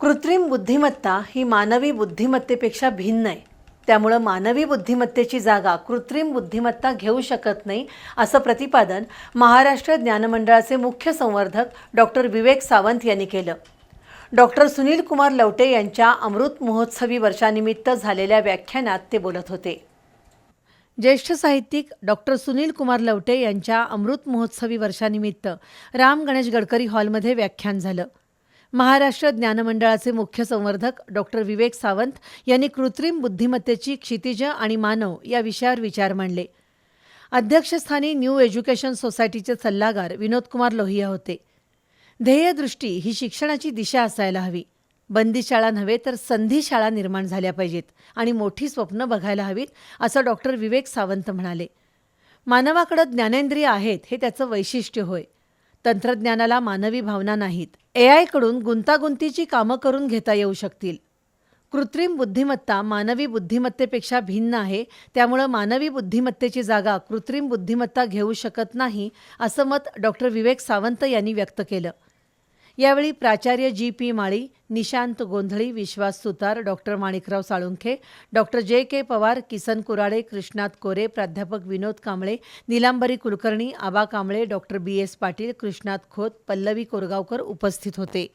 कृत्रिम बुद्धिमत्ता ही मानवी बुद्धिमत्तेपेक्षा भिन्न आहे. त्यामुळं मानवी बुद्धिमत्तेची जागा कृत्रिम बुद्धिमत्ता घेऊ शकत नाही असं प्रतिपादन महाराष्ट्र ज्ञानमंडळाचे मुख्य संवर्धक डॉक्टर विवेक सावंत यांनी केलं. डॉक्टर सुनील कुमार लवटे यांच्या अमृत महोत्सवी वर्षानिमित्त झालेल्या व्याख्यानात ते बोलत होते. ज्येष्ठ साहित्यिक डॉक्टर सुनील कुमार लवटे यांच्या अमृत महोत्सवी वर्षानिमित्त राम गणेश गडकरी हॉलमध्ये व्याख्यान झालं. महाराष्ट्र ज्ञानमंडळाचे मुख्य संवर्धक डॉक्टर विवेक सावंत यांनी कृत्रिम बुद्धिमत्तेची क्षितिज आणि मानव या विषयावर विचार मांडले. अध्यक्षस्थानी न्यू एज्युकेशन सोसायटीचे सल्लागार विनोदकुमार लोहिया होते. ध्येयदृष्टी ही शिक्षणाची दिशा असायला हवी. बंदी शाळा नव्हे तर संधी शाळा निर्माण झाल्या पाहिजेत आणि मोठी स्वप्न बघायला हवीत असं डॉक्टर विवेक सावंत म्हणाले. मानवाकडं ज्ञानेंद्रिय आहेत हे त्याचं वैशिष्ट्य होय. तंत्रज्ञानाला मानवी भावना नाहीत. ए आयकडून गुंतागुंतीची कामं करून घेता येऊ शकतील. कृत्रिम बुद्धिमत्ता मानवी बुद्धिमत्तेपेक्षा भिन्न आहे. त्यामुळं मानवी बुद्धिमत्तेची जागा कृत्रिम बुद्धिमत्ता घेऊ शकत नाही असं मत डॉक्टर विवेक सावंत यांनी व्यक्त केलं. यावेळी प्राचार्य जी P Mali Nishant Gondhali Vishwas Sutar doctor Manikrao Salunkhe doctor J K Pawar Kisan Kurade Krishnat Kore प्राध्यापक Vinod Kamble Nilambari Kulkarni Aba Kamble doctor B S Patil Krishnat Khot Pallavi Korgaonkar उपस्थित होते.